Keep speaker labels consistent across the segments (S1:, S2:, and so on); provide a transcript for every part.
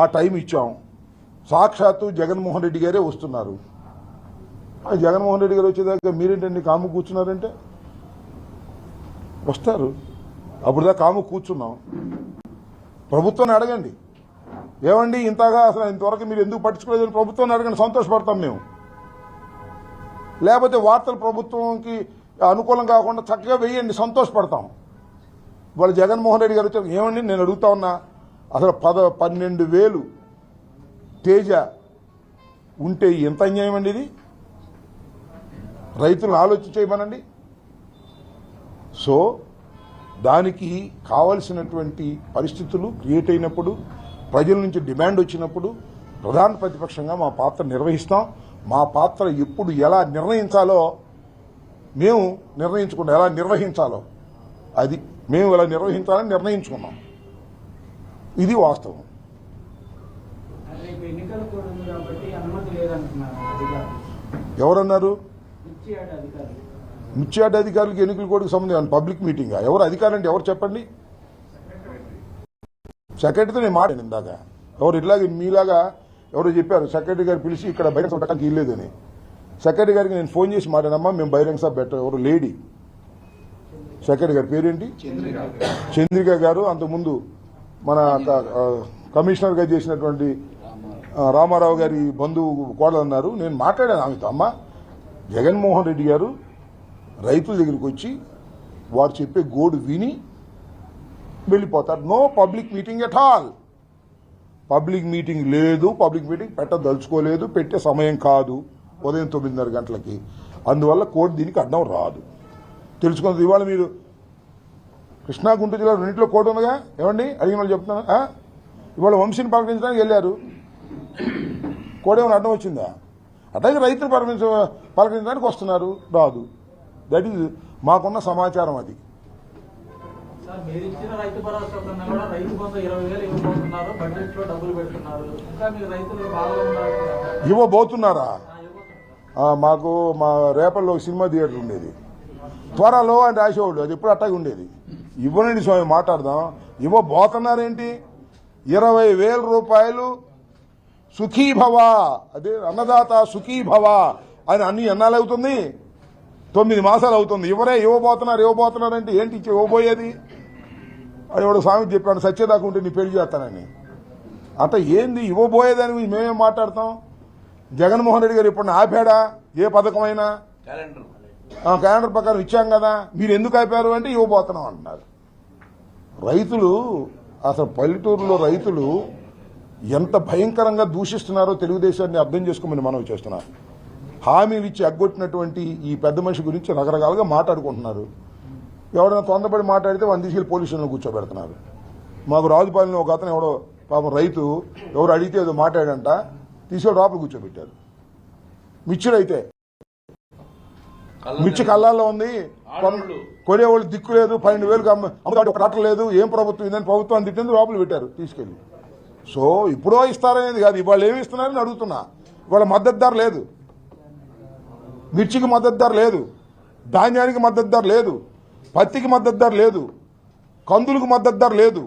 S1: ఆ టైం ఇచ్చాం. సాక్షాత్తు జగన్మోహన్ రెడ్డి గారే వస్తున్నారు. జగన్మోహన్ రెడ్డి గారు వచ్చేదాకా మీరేంటండి కాము కూర్చున్నారంటే? వస్తారు. అప్పుడు దాకా కాము కూర్చున్నాం. ప్రభుత్వాన్ని అడగండి. ఏమండి ఇంతగా అసలు ఇంతవరకు మీరు ఎందుకు పట్టించుకోలేదని ప్రభుత్వాన్ని అడగండి సంతోషపడతాం మేము. లేకపోతే వార్తలు ప్రభుత్వంకి అనుకూలం కాకుండా చక్కగా వేయండి సంతోషపడతాం. వాళ్ళు జగన్మోహన్ రెడ్డి గారు వచ్చారు ఏమండి నేను అడుగుతా ఉన్నా అసలు పద పన్నెండు వేలు తేజ ఉంటే ఎంత అన్యాయం అండి ఇది? రైతులను ఆలోచించేయమనండి సో దానికి కావలసినటువంటి పరిస్థితులు క్రియేట్ అయినప్పుడు ప్రజల నుంచి డిమాండ్ వచ్చినప్పుడు ప్రధాన ప్రతిపక్షంగా మా పాత్ర నిర్వహిస్తాం. మా పాత్ర ఎప్పుడు ఎలా నిర్ణయించాలో మేము నిర్ణయించుకున్నాం ఎలా నిర్వహించాలో. అది మేము ఎలా నిర్వహించాలని నిర్ణయించుకున్నాం ఇది వాస్తవం
S2: రేపు ఎన్నికల కోడ్ ఉంది కాబట్టి అనుమతి లేదంటున్నారు అధికారులు.
S1: ఎవరన్నారు? ముత్యాటి అధికారులకు ఎన్నికల కోడ్కి సంబంధించిన పబ్లిక్ మీటింగ్? ఎవరు అధికారులు అంటే ఎవరు చెప్పండి? సెక్రటరీతో నేను మాట్లాడాను ఇందాక. ఎవరు ఇట్లాగే మీలాగా ఎవరో చెప్పారు సెక్రటరీ గారు పిలిచి ఇక్కడ బయట పెట్టడానికి ఇల్లేదని సెక్రటరీ గారికి నేను ఫోన్ చేసి మాట్లాడమ్మా మేము బహిరంగ సభ పెట్ట ఎవరు లేడీ. సెక్రటరీ గారి పేరేంటి? చంద్రిక గారు అంతకుముందు మన కమిషనర్గా కమిషనర్గా చేసినటువంటి రామారావు గారి బంధువు కోడలు అన్నారు నేను మాట్లాడాను ఆమెతో. అమ్మ జగన్మోహన్ రెడ్డి గారు రైతుల దగ్గరికి వచ్చి వారు చెప్పే గోడు విని వెళ్ళిపోతారు. No public meeting at all. Public meeting లేదు పబ్లిక్ మీటింగ్ పెట్టదలుచుకోలేదు పెట్టే సమయం కాదు ఉదయం తొమ్మిదిన్నర గంటలకి. అందువల్ల కోర్టు దీనికి అడ్డం రాదు. తెలుసుకున్నది ఇవాళ మీరు కృష్ణా గుంటూరు జిల్లా రెండింటిలో కోర్టు ఉందిగా? ఏమండి? అడిగిన వాళ్ళు చెప్తున్నా. ఆ? ఇవాళ వంశీని పలకరించడానికి వెళ్ళారు. కోర్టు ఏమైనా అడ్డం వచ్చిందా? అట్లాగే రైతులు పలకరించ పలకరించడానికి వస్తున్నారు. రాదు. దట్ ఈజ్ మాకున్న సమాచారం అది.
S2: ఇవ్వబోతున్నారు.
S1: మాకు మా రేపల్లో ఒక సినిమా థియేటర్ ఉండేది. త్వరలో అని రాసేవాళ్ళు. అది ఎప్పుడు అట్టాగే ఉండేది. ఇవ్వనండి స్వామి మాట్లాడదాం. ఇవ్వబోతున్నారేంటి ఇరవై వేల రూపాయలు సుఖీభవ అదే అన్నదాత సుఖీభవ అని అన్ని ఎన్నాళ్ళు అవుతుంది? తొమ్మిది మాసాలు అవుతుంది. ఇవరే ఇవ్వబోతున్నారు ఇవ్వబోతున్నారంటే ఏంటి ఇచ్చి ఇవ్వబోయేది? అది ఒక స్వామి చెప్పాను సత్యదాకా ఉంటే నీ పెళ్ళి చేస్తానని. అంత ఏంది ఇవ్వబోయేదని మేమేం మాట్లాడతాం? జగన్మోహన్ రెడ్డి గారు ఇప్పుడు ఆపాడా? ఏ పథకమైనా?
S3: క్యాలెండర్
S1: ఆ ప్రకారం ఇచ్చాం కదా మీరు ఎందుకు అయిపోయారు అంటే ఇవ్వబోతున్నాం అంటున్నారు. రైతులు అసలు పల్లెటూరులో రైతులు ఎంత భయంకరంగా దూషిస్తున్నారో తెలుగుదేశాన్ని అర్థం చేసుకోమని మనం చేస్తున్నారు. హామీలు ఇచ్చి అగ్గొట్టినటువంటి ఈ పెద్ద మనిషి గురించి రకరకాలుగా మాట్లాడుకుంటున్నారు. ఎవరైనా తొందరపడి మాట్లాడితే వాళ్ళని తీసుకెళ్ళి పోలీస్ స్టేషన్లో కూర్చోబెడుతున్నారు. మాకు రాజుపాలెంలో ఒక అతను ఎవడో పాపం రైతు ఎవరు అడిగితే ఏదో మాట్లాడంట తీసుకెళ్ళి లోపల కూర్చోబెట్టారు. మిర్చిలు అయితే మిర్చి కళ్ళాల్లో ఉంది. కొనేవాళ్ళు దిక్కు లేదు పన్నెండు వేలకు అమ్మ అమ్మకాడు ఒక కట్ట లేదు ఏం ప్రభుత్వం ఇదని ప్రభుత్వం తిట్టింది లోపల పెట్టారు తీసుకెళ్ళి సో ఇప్పుడో ఇస్తారనేది కాదు ఇవాళ ఏమి ఇస్తున్నారని అడుగుతున్నా. ఇవాళ మద్దతు ధర లేదు. మిర్చికి మద్దతు ధర లేదు. ధాన్యానికి మద్దతు ధర లేదు. పత్తికి మద్దతు ధర లేదు. కందులకు మద్దతు ధర లేదు.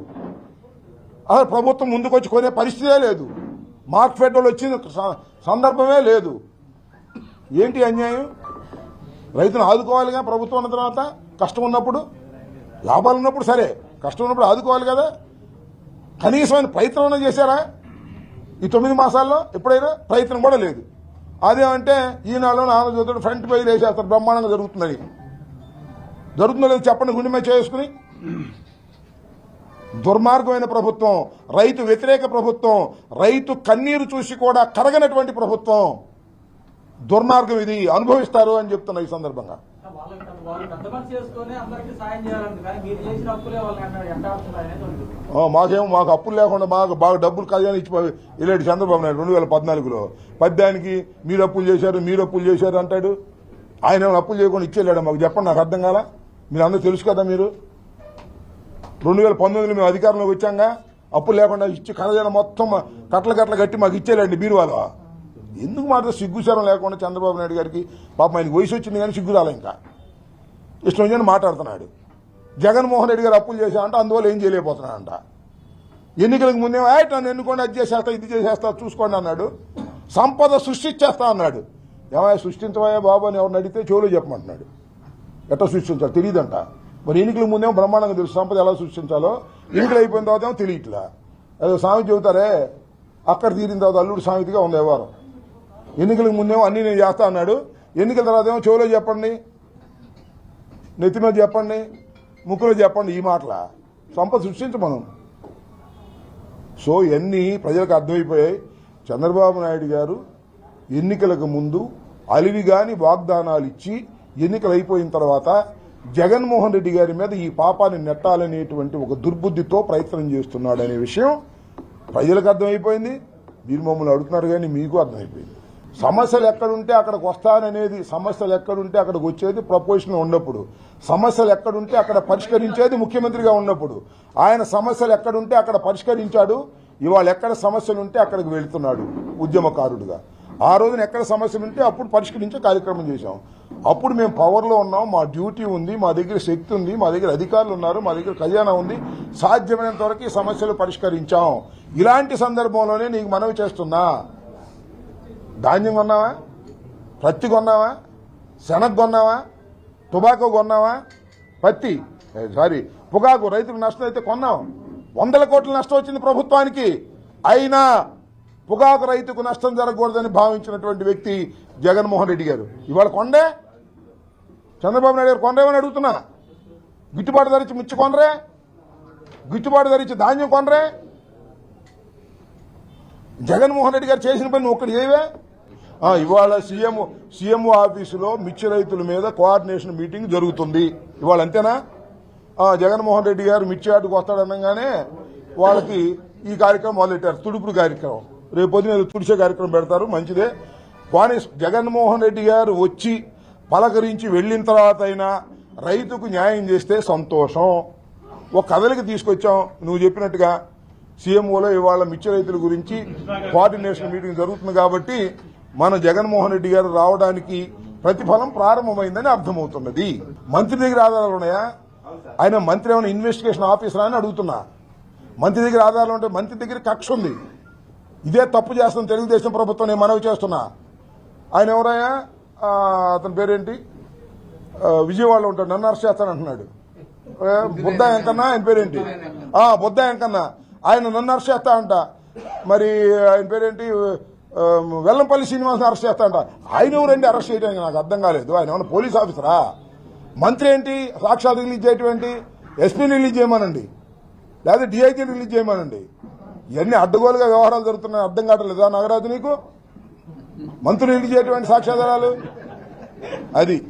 S1: అసలు ప్రభుత్వం ముందుకొచ్చి కొనే పరిస్థితే లేదు. మార్క్ ఫెడ్ వాళ్ళు వచ్చిన సందర్భమే లేదు. ఏంటి అన్యాయం? రైతును ఆదుకోవాలిగా ప్రభుత్వం ఉన్న తర్వాత కష్టం ఉన్నప్పుడు లాభాలు ఉన్నప్పుడు సరే కష్టం ఉన్నప్పుడు ఆదుకోవాలి కదా. కనీసమైన ప్రయత్నం చేశారా? ఈ తొమ్మిది మాసాల్లో ఎప్పుడైనా ప్రయత్నం కూడా లేదు. అదేమంటే ఈనాడు ఆంధ్రజ్యోతి ఫ్రంట్ పేజ్ వేసేస్తారు బ్రహ్మాండంగా జరుగుతుందని. జరుగుతుందో లేదో చెప్పండి గుండె మీద చేసుకుని. దుర్మార్గమైన ప్రభుత్వం రైతు వ్యతిరేక ప్రభుత్వం రైతు కన్నీరు చూసి కూడా కరగనటువంటి ప్రభుత్వం. దుర్మార్గం ఇది అనుభవిస్తారు అని చెప్తున్నా ఈ సందర్భంగా. మాకేమో మాకు అప్పులు లేకుండా మాకు బాగా డబ్బులు ఖజానా ఇచ్చి వెళ్ళాడు చంద్రబాబు నాయుడు రెండు వేల పద్నాలుగులో. పద్యానికి మీరు అప్పులు చేశారు మీరు అప్పులు చేశారు అంటాడు. ఆయన ఏమైనా అప్పులు చేయకుండా ఇచ్చేళ్ళాడు మాకు? చెప్పండి నాకు అర్థం కాలా? మీరు అందరూ తెలుసు కదా మీరు? రెండు వేల పంతొమ్మిదిలో మేము అధికారంలోకి వచ్చాంగా అప్పులు లేకుండా ఇచ్చి ఖజానా మొత్తం కట్టల కట్టలు కట్టి మాకు ఇచ్చేళ్ళండి బీరువాలో. ఎందుకు మాట సిగ్గుచారం లేకుండా చంద్రబాబు నాయుడు గారికి? పాపం ఆయనకి వయసు వచ్చింది కానీ సిగ్గు రాలే ఇంకా. ఇష్టం వచ్చిందని మాట్లాడుతున్నాడు. జగన్మోహన్ రెడ్డి గారు అప్పులు చేశారంట అందువల్ల ఏం చేయలేకపోతున్నాడంట ఎన్నికలకు ముందే ఆయట నన్ను ఎన్నుకోండి అది చేసేస్తా ఇది చేసేస్తా చూసుకోండి అన్నాడు. సంపద సృష్టించేస్తా అన్నాడు. ఏమయ్య సృష్టించవయ్యా బాబు అని ఎవరిని అడిగితే చెవులో చెప్పమంటున్నాడు. ఎట్లా సృష్టించాలి తెలియదంట. మరి ఎన్నికల ముందేమో బ్రహ్మాండంగా తెలుసు సంపద ఎలా సృష్టించాలో. ఎన్నికలు అయిపోయిన తర్వాత ఏమో తెలియట్లా. అదే స్వామి చెబుతారే అక్కడ తీరిన తర్వాత అల్లుడు సామెతగా ఉంది వ్యవహారం. ఎన్నికలకు ముందేమో అన్ని నేను చేస్తా అన్నాడు. ఎన్నికల తర్వాత ఏమో చెవులో చెప్పండి నెత్తి మీద చెప్పండి ముక్కులో చెప్పండి ఈ మాటల. సంపద సృష్టించ మనం. సో ఇవన్నీ ప్రజలకు అర్థమైపోయాయి. చంద్రబాబు నాయుడు గారు ఎన్నికలకు ముందు అలివి అలివిగాని వాగ్దానాలు ఇచ్చి ఎన్నికలు అయిపోయిన తర్వాత జగన్మోహన్ రెడ్డి గారి మీద ఈ పాపాన్ని నెట్టాలనేటువంటి ఒక దుర్బుద్ధితో ప్రయత్నం చేస్తున్నాడు అనే విషయం ప్రజలకు అర్థమైపోయింది. మీరు మమ్మల్ని అడుగుతున్నారు కానీ మీకు అర్థమైపోయింది. సమస్యలు ఎక్కడుంటే అక్కడికి వస్తాననేది సమస్యలు ఎక్కడుంటే అక్కడికి వచ్చేది ప్రపోజిషన్ ఉన్నప్పుడు. సమస్యలు ఎక్కడుంటే అక్కడ పరిష్కరించేది ముఖ్యమంత్రిగా ఉన్నప్పుడు. ఆయన సమస్యలు ఎక్కడుంటే అక్కడ పరిష్కరించాడు. ఇవాళ ఎక్కడ సమస్యలు ఉంటే అక్కడికి వెళ్తున్నాడు ఉద్యమకారుడుగా. ఆ రోజున ఎక్కడ సమస్యలు ఉంటే అప్పుడు పరిష్కరించే కార్యక్రమం చేశాం. అప్పుడు మేము పవర్లో ఉన్నాం. మా డ్యూటీ ఉంది. మా దగ్గర శక్తి ఉంది. మా దగ్గర అధికారులు ఉన్నారు. మా దగ్గర ఖజానా ఉంది. సాధ్యమైనంత వరకు ఈ సమస్యలు పరిష్కరించాం. ఇలాంటి సందర్భంలోనే నీకు మనవి చేస్తున్నా. ధాన్యం కొన్నావా? పత్తి కొన్నావా? శనగ కొన్నావా? టుబాకో కొన్నావా? పత్తి సారీ పొగాకు రైతులకు నష్టం అయితే కొన్నాం వందల కోట్ల నష్టం వచ్చింది ప్రభుత్వానికి. అయినా పొగాకు రైతుకు నష్టం జరగకూడదని భావించినటువంటి వ్యక్తి జగన్మోహన్ రెడ్డి గారు. ఇవాళ కొండే? చంద్రబాబు నాయుడు గారు కొండేమని అడుగుతున్నా. గిట్టుబాటు ధరించి మిర్చి కొనరే? గిట్టుబాటు ధరించి ధాన్యం కొనరే? జగన్మోహన్ రెడ్డి గారు చేసిన పని నువ్వు ఒక్కటి చేయవే? ఇవాళ సీఎం సీఎం ఆఫీసులో మిర్చి రైతుల మీద కోఆర్డినేషన్ మీటింగ్ జరుగుతుంది. ఇవాళ అంతేనా? జగన్మోహన్ రెడ్డి గారు మిర్చి ఆటకు వస్తాడనగానే వాళ్ళకి ఈ కార్యక్రమం మొదలెట్టారు. తుడుపుడు కార్యక్రమం. రేపు పొద్దున తుడిచే కార్యక్రమం పెడతారు. మంచిదే. కానీ జగన్మోహన్ రెడ్డి గారు వచ్చి పలకరించి వెళ్ళిన తర్వాత అయినా రైతుకు న్యాయం చేస్తే సంతోషం. ఒక కథలకి తీసుకొచ్చాం. నువ్వు చెప్పినట్టుగా సీఎంఓలో ఇవాళ మిర్చి రైతుల గురించి కోఆర్డినేషన్ మీటింగ్ జరుగుతుంది కాబట్టి మన జగన్మోహన్ రెడ్డి గారు రావడానికి ప్రతిఫలం ప్రారంభమైందని అర్థమవుతున్నది. మంత్రి దగ్గర ఆధారాలు ఉన్నాయా? ఆయన మంత్రి ఏమైనా ఇన్వెస్టిగేషన్ ఆఫీసరా అని అడుగుతున్నా. మంత్రి దగ్గర ఆధారాలు ఉంటే మంత్రి దగ్గర కక్ష ఉంది. ఇదే తప్పు చేస్తున్న తెలుగుదేశం ప్రభుత్వం నేను మనవి చేస్తున్నా. ఆయన ఎవరయ్యా? అతని పేరేంటి? విజయవాడలో ఉంటాడు. నన్ను అరెస్ట్ చేస్తానంటున్నాడు అంటున్నాడు. బుద్ధ ఎంకన్నా ఆయన పేరేంటి? బుద్ధ ఎంకన్నా ఆయన నన్ను అరెస్ట్ చేస్తా అంట. మరి ఆయన పేరేంటి? వెల్లంపల్లి శ్రీనివాస్ అరెస్ట్ చేస్తా అంట. ఆయన ఎవరండి అరెస్ట్ చేయడానికి? నాకు అర్థం కాలేదు. ఆయన ఏమన్నా పోలీస్ ఆఫీసరా? మంత్రి ఏంటి? సాక్షాత్ రిలీజ్ చేయటం ఏంటి ఎస్పీని రిలీజ్ చేయమనండి. లేదా డిఐజీని రిలీజ్ చేయమనండి. ఇవన్నీ అడ్డగోలుగా వ్యవహారాలు జరుగుతున్నాయి అర్థం కావట్లేదా నాగరాజు నీకు? మంత్రులు రిలీజ్ చేయటువంటి సాక్ష్యాధారాలు? అది.